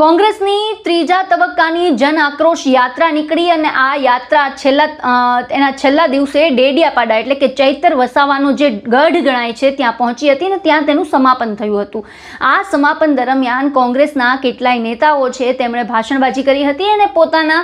કોંગ્રેસની ત્રીજા તબક્કાની જન આક્રોશ યાત્રા નીકળી અને આ યાત્રા છેલ્લા એના છેલ્લા દિવસે ડેડિયાપાડા એટલે કે ચૈતર વસાવાનો જે ગઢ ગણાય છે, ત્યાં પહોંચી હતી ને ત્યાં તેનું સમાપન થયું હતું. આ સમાપન દરમિયાન કોંગ્રેસના કેટલાય નેતાઓ છે, તેમણે ભાષણબાજી કરી હતી અને પોતાના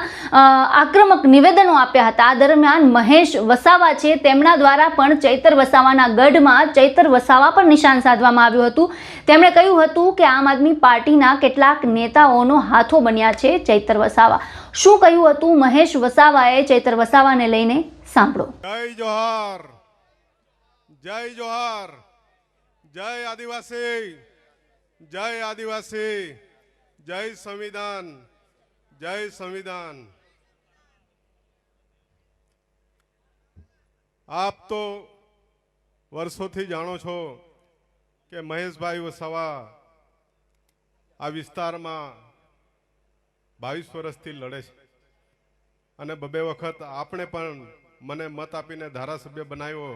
આક્રમક નિવેદનો આપ્યા હતા. આ દરમિયાન મહેશ વસાવા છે, તેમના દ્વારા પણ ચૈતર વસાવાના ગઢમાં ચૈતર વસાવા પર નિશાન સાધવામાં આવ્યું હતું. તેમણે કહ્યું હતું કે આમ આદમી પાર્ટીના કેટલાક નેતાઓનો હાથો બન્યા છે ચૈતર વસાવા. શું કહ્યું હતું મહેશ વસાવાએ ચૈતર વસાવાને લઈને? સાંભળો. જય જોહાર. જય જોહાર. જય આદિવાસી. જય આદિવાસી. જય સંવિધાન. જય સંવિધાન. આપ તો વર્ષોથી જાણો છો કે મહેશભાઈ વસાવા આ વિસ્તારમાં બાવીસ વર્ષથી લડે છે. અને બબે વખત આપણે પણ મને મત આપીને ધારાસભ્ય બનાવ્યો,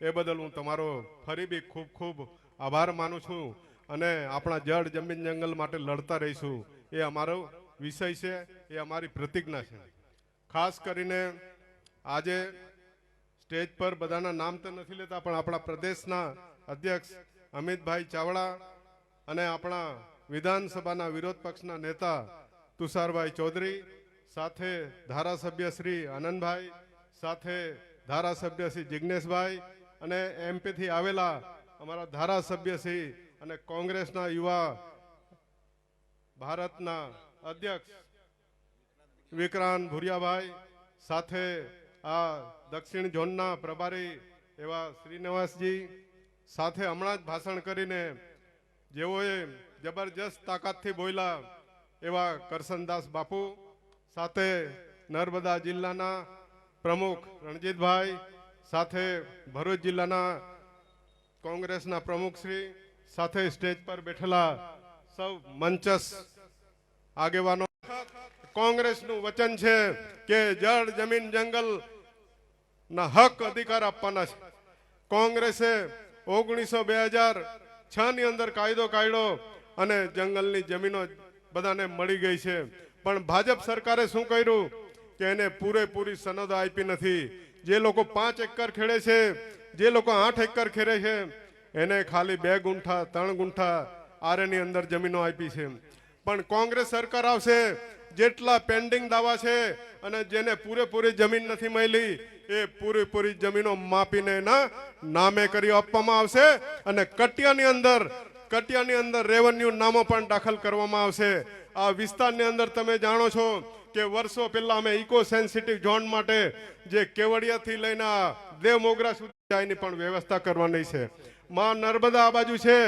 એ બદલ હું તમારો ફરી બી ખૂબ ખૂબ આભાર માનું છું અને આપણા જળ જમીન જંગલ માટે લડતા રહીશું. એ અમારો વિષય છે, એ અમારી પ્રતિજ્ઞા છે. ખાસ કરીને આજે સ્ટેજ પર બધાના નામ તો નથી લેતા, પણ આપણા પ્રદેશના અધ્યક્ષ અમિતભાઈ ચાવડા અને આપણા વિધાનસભાના વિરોધ પક્ષના નેતા તુષારભાઈ ચૌધરી, સાથે ધારાસભ્ય શ્રી આનંદભાઈ, સાથે ધારાસભ્ય શ્રી જિજ્ઞેશભાઈ અને એમપીથી આવેલા અમારા ધારાસભ્ય શ્રી અને કોંગ્રેસના યુવા ભારતના અધ્યક્ષ વિક્રાંત ભુરિયાભાઈ, સાથે આ દક્ષિણ ઝોનના પ્રભારી એવા શ્રીનિવાસજી, સાથે હમણાં જ ભાષણ કરીને જેઓએ જબરજસ્ત તાકાતથી બોલ્યા એવા કરસનદાસ બાપુ, સાથે નર્મદા જિલ્લાના પ્રમુખ રણજીતભાઈ, સાથે ભરૂચ જિલ્લાના કોંગ્રેસના પ્રમુખશ્રી, સાથે સ્ટેજ પર બેઠેલા સૌ મંચસ આગેવાનો. કોંગ્રેસનું વચન છે કે જળ, જમીન, જંગલ ના હક અધિકાર આપવાના છે. કોંગ્રેસે ઓગણીસો બે હજાર છ ની અંદર કાયદો કાઢ્યો. અને જંગલની જમીનો બધાને મળી ગઈ છે. પણ ભાજપ સરકારે શું કર્યું? કે એને પૂરેપૂરી સનદ આપી નથી. જે લોકો પાંચ એકર ખેડે છે, જે લોકો આઠ એકર ખેડે છે, એને ખાલી બે ગુંઠા, ત્રણ ગુંઠા આરેની અંદર જમીનો આપી છે. પણ કોંગ્રેસ સરકાર આવશે, જેટલા પેન્ડિંગ દાવા છે અને જેને પૂરેપૂરી જમીન નથી મળી, એ પૂરેપૂરી જમીનો માપીને એના નામે કરી આપવામાં આવશે અને કટિયાની અંદર કટિયાની અંદર રેવન્યુ નામો પણ દાખલ કરવામાં આવશે. આ વિસ્તારની અંદર તમે જાણો છો કે વર્ષો પહેલા અમે ઇકો સેન્સિટિવ ઝોન માટે જે કેવડિયાથી લઈને દેવ મોગરા સુધી જાયની પણ વ્યવસ્થા કરવાની છે. માં નર્મદા આ બાજુ છે,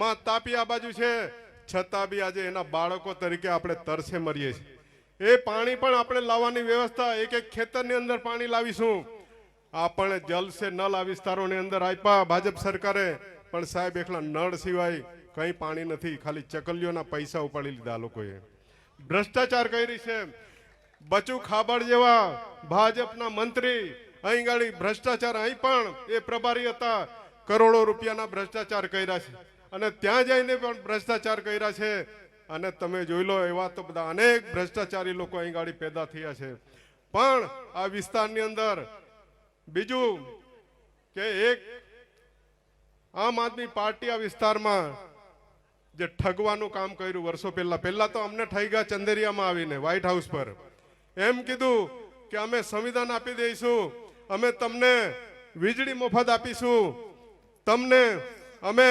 માં તાપી આ બાજુ છે. છતાં બી આજે એના બાળકો તરીકે આપણે તરસે મરીએ છીએ. એ પાણી પણ આપણે લાવવાની વ્યવસ્થા, એક એક ખેતરની અંદર પાણી લાવીશું. આપણે જલ સે નલ આ વિસ્તારોની અંદર આપ્યા ભાજપ સરકારે. પણ સાહેબ, એકલા નળ સિવાય કંઈ પાણી નથી. ખાલી ચકલીઓના પૈસા ઉપાડી લીધા લોકોએ. ભ્રષ્ટાચાર કરી છે. બચુ ખાબડ જેવા ભાજપના મંત્રી અહીં ગાડી ભ્રષ્ટાચાર અહીં પણ એ પ્રભારી હતા. કરોડો રૂપિયાના ભ્રષ્ટાચાર કર્યા છે. અને ત્યાં જઈને પણ ભ્રષ્ટાચાર કર્યા છે. અને તમે જોઈ લો, એવા તો બધા અનેક ભ્રષ્ટાચારી લોકો અહીં ગાડી પેદા થયા છે. પણ આ વિસ્તારની અંદર બીજું કે એક આમ આદમી પાર્ટી આ વિસ્તારમાં જે ઠગવાનું કામ કર્યું વર્ષો પહેલા પહેલા તો અમને ઠગ્યા ચંદેરિયામાં આવીને વ્હાઈટ હાઉસ પર. એમ કીધું કે અમે સંવિધાન આપી દઈશું, અમે તમને વીજળી મફત આપીશું, તમને અમે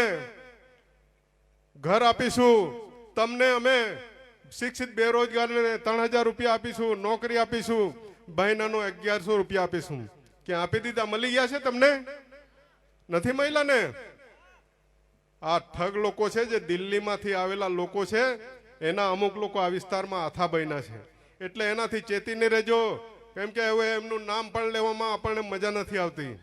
ઘર આપીશું, તમને અમે શિક્ષિત બેરોજગારને ત્રણ હજાર રૂપિયા આપીશું, નોકરી આપીશું મહિનાનો અગિયારસો રૂપિયા આપીશું. ક્યાં આપી દીધા, મળી ગયા છે તમને? નથી મહિલાને આ ઠગ લોકો છે જે દિલ્હીમાંથી આવેલા લોકો છે, એના અમુક લોકો આ વિસ્તારમાં આથા બન્યા છે. એટલે એનાથી ચેતીને રહેજો. કેમ કે હવે એમનું નામ પણ લેવામાં આપણને મજા નથી આવતી.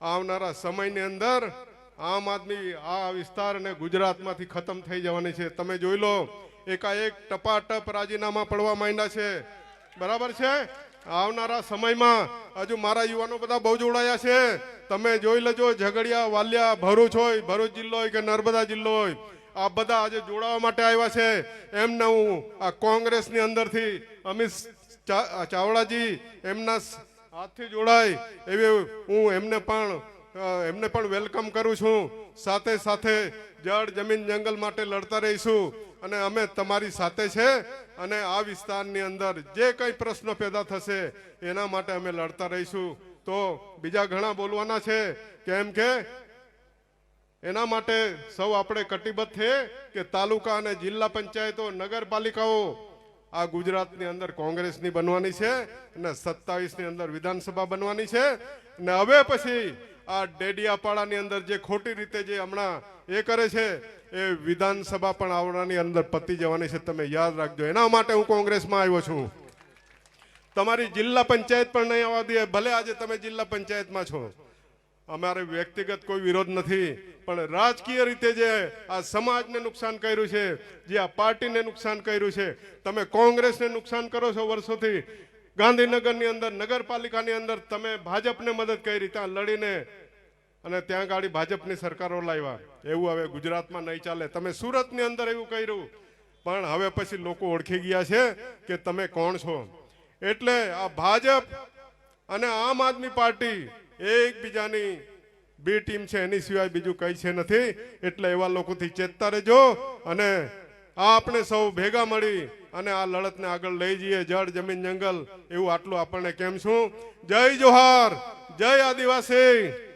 આવનારા સમયની અંદર આમ આદમી આ વિસ્તાર અને ગુજરાતમાંથી ખતમ થઈ જવાની છે. તમે જોઈ લો, એકાએક ટપાટપ રાજીનામા પડવા માંડ્યા છે. બરાબર છે? આવનારા સમયમાં હજુ મારા યુવાનો બધા બહુ જોડાયા છે. તમે જોઈ લેજો, ઝઘડિયા, વાલિયા, ભરૂચ હોય, ભરૂચ જિલ્લો હોય કે નર્મદા જિલ્લો હોય, આ બધા આજે જોડાવા માટે આવ્યા છે. એમને હું આ કોંગ્રેસની અંદરથી અમિત ચાવડાજી એમના હાથથી જોડાય એવી હું એમને પણ એમને પણ વેલકમ કરું છું. સાથે સાથે જળ જમીન જંગલ માટે લડતા રહીશું. અને અમે તમારી સાથે છે અને આ વિસ્તારની અંદર જે કંઈ પ્રશ્નો પેદા થશે, એના માટે અમે લડતા રહીશું. તો બીજા ઘણા બોલવાના છે, કેમ કે એના માટે સૌ આપણે કટિબદ્ધ છે કે તાલુકા અને જિલ્લા પંચાયતો, નગરપાલિકાઓ આ ગુજરાતની અંદર કોંગ્રેસની બનવાની છે અને સત્તાવીસની અંદર વિધાનસભા બનવાની છે. અને હવે પછી આ ડેડિયાપાડાની અંદર જે ખોટી રીતે જે હમણાં એ કરે છે, એ વિધાનસભા પણ આવવાની અંદર પતી જવાની છે, તમે યાદ રાખજો. એના માટે હું કોંગ્રેસમાં આવ્યો છું. તમારી જિલ્લા પંચાયત પણ નહીં આવવા દે, ભલે આજે તમે જિલ્લા પંચાયતમાં છો. અમારે વ્યક્તિગત કોઈ વિરોધ નથી, પણ રાજકીય રીતે જે આ સમાજને નુકસાન કર્યું છે, જે આ પાર્ટીને નુકસાન કર્યું છે, તમે કોંગ્રેસને નુકસાન કરો છો વર્ષોથી. ગાંધીનગરની અંદર, નગરપાલિકાની અંદર તમે ભાજપને મદદ કરી, ત્યાં લડીને અને ત્યાં ગાડી ભાજપની સરકારો લાવ્યા. એવું હવે ગુજરાતમાં નહીં ચાલે. તમે સુરતની અંદર એવું કર્યું. પણ હવે પછી લોકો ઓળખી ગયા છે કે તમે કોણ છો. એટલે આ ભાજપ અને આમ આદમી પાર્ટી એકબીજાની બે ટીમ છે, એની સિવાય બીજું કઈ છે નથી. એટલે એવા લોકોથી ચેતતા રહેજો અને આ આપણે સૌ ભેગા મળી અને આ લડતને આગળ લઈ જઈએ. જળ, જમીન, જંગલ એવું આટલું આપણને કેમ છું? જય જોહાર. જય આદિવાસી.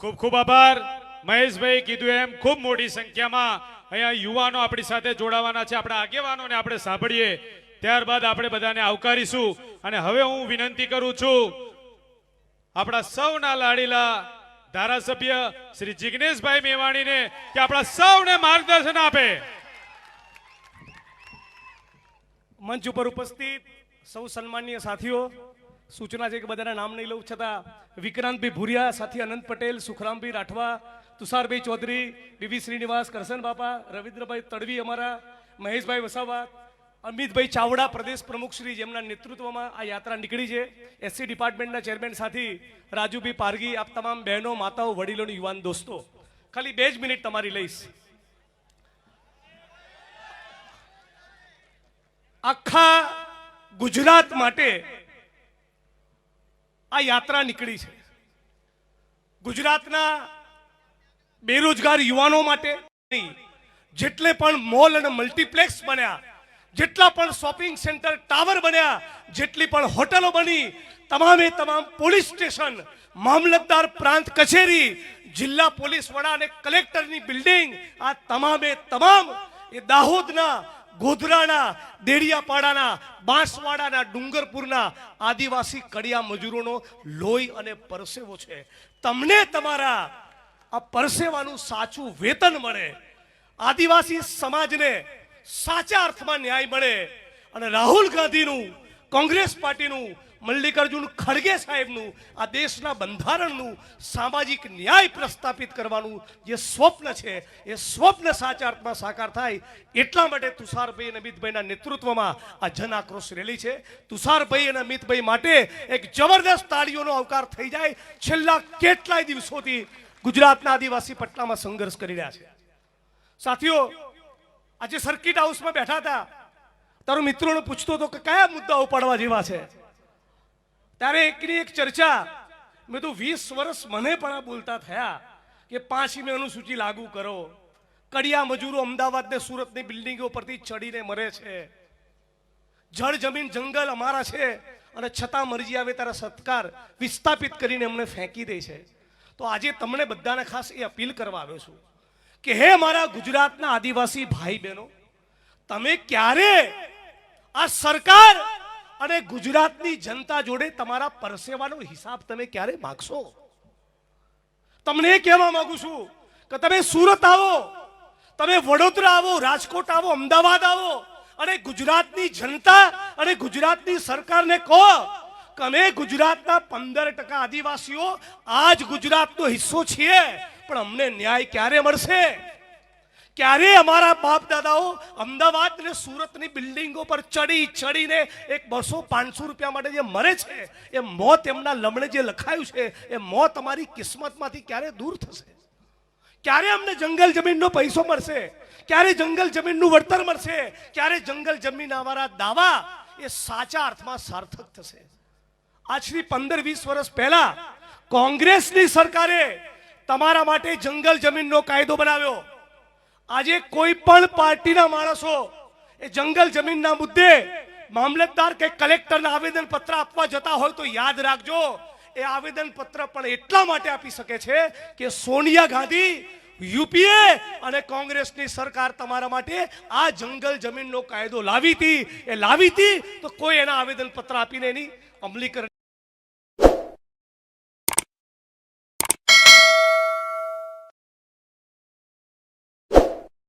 ખૂબ ખૂબ આભાર. મહેશભાઈ કીધું એમ, ખૂબ મોટી સંખ્યામાં અહીંયા યુવાનો આપણી સાથે જોડાવાના છે. આપણા આગેવાનોને આપણે સાંભળીએ. ત્યારબાદ આપણે બધાને આવકારીશું. અને હવે હું વિનંતી કરું છું, આપણા સૌના લાડીલા ધારાસભ્ય શ્રી જિગ્નેશભાઈ મેવાણીને કે આપણા સૌને માર્ગદર્શન આપે. મંચ ઉપર ઉપસ્થિત સૌ સન્માનીય સાથીઓ સૂચના છે કે બધાના નામ નહીં લઉં, છતાં વિક્રાંતભાઈ ભુરિયા, સાથી અનંત પટેલ, સુખરામભાઈ રાઠવા, તુષારભાઈ ચૌધરી વીવી શ્રીનિવાસ, કરશન બાપા, રવિન્દ્રભાઈ તડવી અમારા, મહેશભાઈ વસાવા, અમિતભાઈ ચાવડા, પ્રદેશ પ્રમુખ શ્રી, જેમના નેતૃત્વમાં આ યાત્રા નીકળી છે. એસસી ડિપાર્ટમેન્ટના ચેરમેન સાથી રાજુભાઈ પારગી આપ તમામ બહેનો, માતાઓ, વડીલોનો, યુવાન દોસ્તો. ખાલી બે જ મિનિટ તમારી લઈશ. આખા ગુજરાત માટે આ યાત્રા નીકળી છે. ગુજરાતના બેરોજગાર યુવાનો માટે જેટલે પણ મોલ અને મલ્ટીપ્લેક્સ બન્યા, જેટલા પણ શોપિંગ સેન્ટર ટાવર બન્યા, જેટલી પણ હોટલો બની, તમામે તમામ પોલીસ સ્ટેશન, મામલતદાર પ્રાંત કચેરી, જિલ્લા પોલીસ વડા અને કલેક્ટરની બિલ્ડિંગ, આ તમામે તમામ એ દાહોદના ગોધરાના દેડિયાપાડાના બાંસવાડાના, ડુંગરપુરના આદિવાસી કડિયા મજૂરોનો લોહી અને પરસેવો છે. તમને તમારા આ પરસેવાનું સાચું વેતન મળે. આદિવાસી સમાજને સાચા અર્થમાં ન્યાય મળે. અને રાહુલ ગાંધીનું, કોંગ્રેસ પાર્ટીનું મલ્લિકાર્જુન ખડગે સાહેબનું, આ દેશના બંધારણનું સામાજિક ન્યાય પ્રસ્થાપિત કરવાનું જે સ્વપ્ન છે, એ સ્વપ્ન સાચા અર્થમાં સાકાર થાય, એટલા માટે તુષારભાઈ અને અમિતભાઈના નેતૃત્વમાં આ જન આક્રોશ રેલી છે. તુષારભાઈ અને અમિતભાઈ માટે એક જબરદસ્ત તાળીઓનો અવકાર થઈ જાય. છેલ્લા કેટલાય દિવસોથી ગુજરાતના આદિવાસી પટનામાં સંઘર્ષ કરી રહ્યા છે. સાથીઓ, આજે સર્કિટ હાઉસમાં બેઠા હતા. તારો મિત્રોને પૂછતો હતો કે કયા મુદ્દાઓ પડવા જેવા છે? ત્યારે એકની એક ચર્ચા. મેં તો વીસ વર્ષ મને પણ બોલતા થયા કે પાંચમી અનુસૂચિ લાગુ કરો. કડિયા મજૂરો અમદાવાદ ને સુરતની બિલ્ડિંગો પરથી ચડીને મરે છે. જળ, જમીન, જંગલ અમારા છે અને છતાં મરજી આવે તારા સત્કાર વિસ્થાપિત કરીને અમને ફેંકી દે છે. તો આજે તમને બધાને ખાસ એ અપીલ કરવા આવ્યો છું કે હે મારા ગુજરાતના આદિવાસી ભાઈ બહેનો, તમે ક્યારે આ સરકાર અને ગુજરાતની જનતા જોડે તમારા પરસેવાનો હિસાબ તમે ક્યારે માગશો? તમને કહેવા માંગુ છું કે તમે સુરત આવો, તમે વડોદરા આવો, રાજકોટ આવો, અમદાવાદ આવો અને ગુજરાતની જનતા અને ગુજરાતની સરકારને કહો કે અમે ગુજરાતના પંદર ટકા આદિવાસીઓ, આજ ગુજરાતનો હિસ્સો છીએ, પણ અમને ન્યાય ક્યારે મળશે? ક્યારે અમારા બાપ દાદાઓ અમદાવાદ અને સુરતની બિલ્ડિંગો પર ચડી ચડીને એક બસો પાંચસો રૂપિયા માટે જે મરે છે, એ મોત એમના લમણે જે લખાયું છે, એ મોત અમારી કિસ્મતમાંથી ક્યારે દૂર થશે? ક્યારે અમને જંગલ જમીનનો પૈસો મળશે? ક્યારે જંગલ જમીનનું વળતર મળશે? ક્યારે જંગલ જમીન અમારા દાવા એ સાચા અર્થમાં સાર્થક થશે? આજથી પંદર વીસ વર્ષ પહેલા કોંગ્રેસની સરકારે તમારા માટે જંગલ જમીનનો કાયદો બનાવ્યો. આજે કોઈ પણ પાર્ટીના માણસો એ જંગલ જમીનના મુદ્દે મામલતદાર કે કલેક્ટરને આવેદન પત્ર આપવા જતા હોય તો યાદ રાખજો, એ આવેદન પત્ર પણ એટલા માટે આપી શકે છે કે સોનિયા ગાંધી, યુપીએ અને કોંગ્રેસની સરકાર તમારા માટે આ જંગલ જમીનનો કાયદો લાવી હતી, એ લાવી હતી, તો કોઈ એના આવેદન પત્ર આપીને એની અમલીકરણ